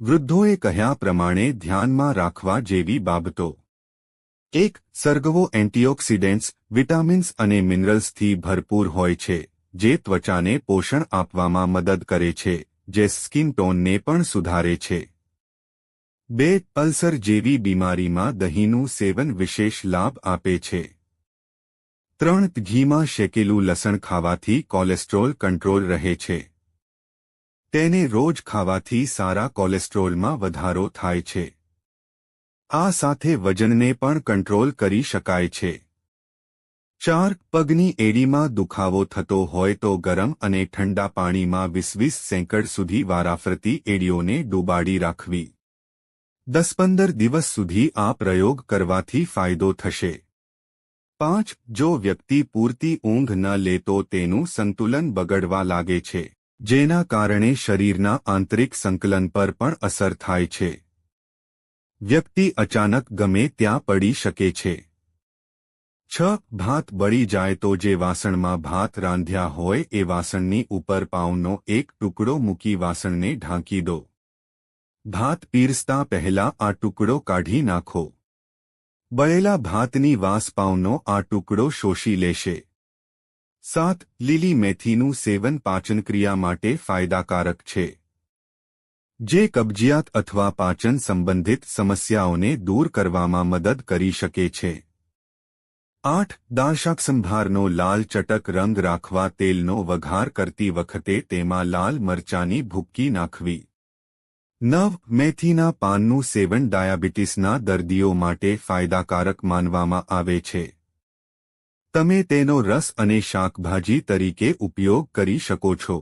વૃદ્ધોએ કહ્યા પ્રમાણે ધ્યાનમાં રાખવા જેવી બાબતો. એક, સરગવો એન્ટીઓક્સિડન્ટ્સ, વિટામિન્સ અને મિનરલ્સથી ભરપૂર હોય છે, જે ત્વચાને પોષણ આપવામાં મદદ કરે છે, જે સ્કિન ટોનને પણ સુધારે છે. બે અલ્સર જેવી બીમારીમાં દહીંનું સેવન વિશેષ લાભ આપે છે. ત્રણ, ઘીમાં શેકેલું લસણ ખાવાથી કોલેસ્ટ્રોલ કંટ્રોલ રહે છે. તેને રોજ ખાવાથી સારા કોલેસ્ટ્રોલમાં વધારો થાય છે. આ સાથે વજનને પણ કંટ્રોલ કરી શકાય છે. ચાર, પગની એડીમાં દુખાવો થતો હોય તો ગરમ અને ઠંડા પાણીમાં વીસ વીસ સેંકડ સુધી વારાફરતી એડીઓને ડૂબાડી રાખવી. દસ પંદર દિવસ સુધી આ પ્રયોગ કરવાથી ફાયદો થશે. પાંચ, જો વ્યક્તિ પૂરતી ઊંઘ ન લે તો તેનું સંતુલન બગડવા લાગે છે. જેના કારણે શરીરના આંતરિક સંકલન પર પણ અસર થાય છે. વ્યક્તિ અચાનક ગમે ત્યાં પડી શકે છે. છ, ભાત બળી જાય તો જે વાસણમાં ભાત રાંધ્યા હોય એ વાસણની ઉપર પાઉનો એક ટુકડો મૂકી વાસણને ઢાંકી દો. ભાત પીરસતા પહેલા આ ટુકડો કાઢી નાખો. બળેલા ભાતની વાસ પાઉનો આ ટુકડો શોષી લેશે. સાત, લીલી મેથીનું સેવન પાચનક્રિયા માટે ફાયદાકારક છે. જે કબજિયાત અથવા પાચન સંબંધિત સમસ્યાઓને દૂર કરવામાં મદદ કરી શકે છે. આઠ, દાળશાક સંભારનો લાલ ચટક રંગ રાખવા તેલનો વઘાર કરતી વખતે તેમાં લાલ મરચાની ભૂક્કી નાખવી. નવ, મેથીના પાનનું સેવન ડાયાબિટીસના દર્દીઓ માટે ફાયદાકારક માનવામાં આવે છે. તમે તેનો રસ અને શાકભાજી તરીકે ઉપયોગ કરી શકો છો.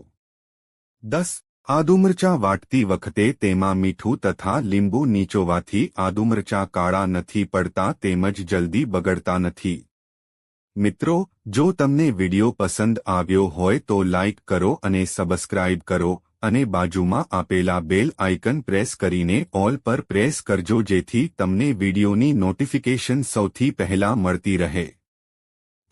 દસ, આદુમરચા વાટતી વખતે તેમાં મીઠું તથા લીંબુ નીચોવાથી આદુમરચા કાળા નથી પડતા તેમજ જલ્દી બગડતા નથી. મિત્રો, જો તમને વિડિયો પસંદ આવ્યો હોય તો લાઇક કરો અને સબસ્ક્રાઇબ કરો અને બાજુમાં આપેલા બેલ આઇકન પ્રેસ કરીને ઓલ પર પ્રેસ કરજો જેથી તમને વિડિયોની નોટિફિકેશન સૌથી પહેલા મળતી રહે.